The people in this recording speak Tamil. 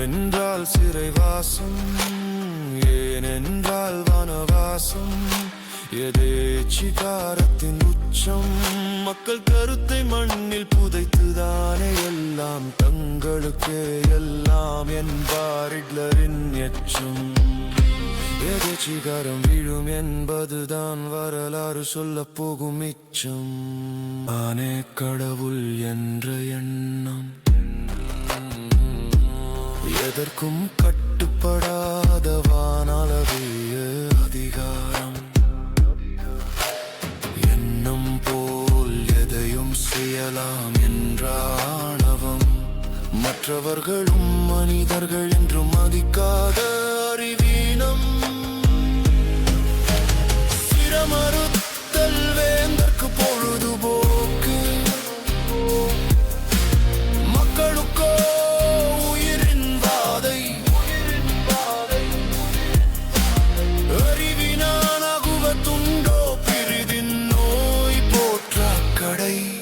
ஏனென்றால் சிறைவாசம் ஏனென்றால் வனவாசம் எதேச்சிகாரத்தின் உச்சம். மக்கள் கருத்தை மண்ணில் புதைத்துதானே எல்லாம் தங்களுக்கே எல்லாம் என்பார் இட்லரின் எச்சம். எதேச்சிகாரம் வீழும் என்பதுதான் வரலாறு சொல்ல போகும் மிச்சம். ஆனே கடவுள் என்று எதற்கும் கட்டுப்படாத வானளவிய அதிகாரம். எண்ணம் போல் எதையும் செய்யலாம் என்றாணவம் மற்றவர்களும் மனிதர்கள் என்றும் மதிக்காத light.